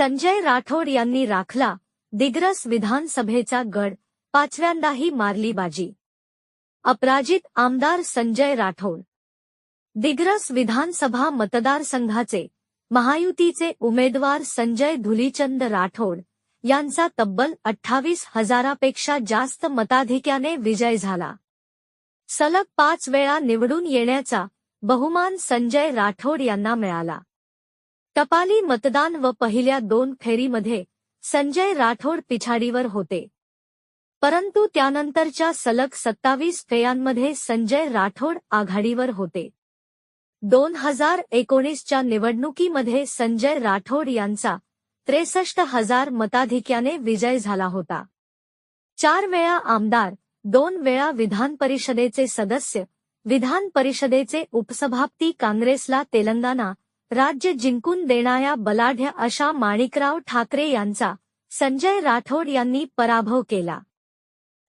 संजय राठोड यांनी राखला. दिग्रस विधानसभेचा गड पाचव्यांदाही मारली बाजी अपराजित आमदार संजय राठोड. दिग्रस विधानसभा मतदारसंघाचे महायुतीचे उमेदवार संजय धुलीचंद राठोड यांचा तब्बल अठ्ठावीस हजारापेक्षा जास्त मताधिक्याने विजय झाला. सलग पाच वेळा निवडून येण्याचा बहुमान संजय राठोड यांना मिळाला. टपाली मतदान व पहिल्या दोन फेरीमध्ये संजय राठोड पिछाडीवर होते. परंतु त्यानंतरच्या सलग सत्तावीस फेयांमध्ये संजय राठोड आघाडीवर होते. दोन हजार एकोणीसच्या निवडणुकीमध्ये संजय राठोड यांचा त्रेसष्ट हजार मताधिक्याने विजय झाला होता. चार वेळा आमदार दोन वेळा विधान परिषदेचे सदस्य विधान परिषदेचे उपसभापती काँग्रेसला तेलंगणा राज्य जिंकून देणाऱ्या बलाढ्य अशा माणिकराव ठाकरे यांचा संजय राठोड यांनी पराभव केला.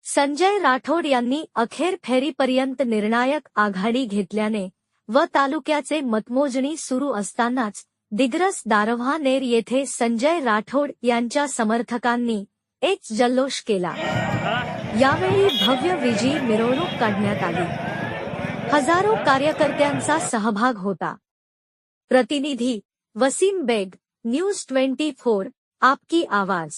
संजय राठोड यांनी अखेर फेरीपर्यंत निर्णायक आघाडी घेतल्याने व तालुक्याचे मतमोजणी सुरू असतानाच दिग्रस दारव्हानेर येथे संजय राठोड यांच्या समर्थकांनी एक जल्लोष केला. यावेळी भव्य विजयी मिरवणूक काढण्यात आली. हजारो कार्यकर्त्यांचा सहभाग होता. प्रतिनिधी Wasim Baig news twenty four आपकी आवाज।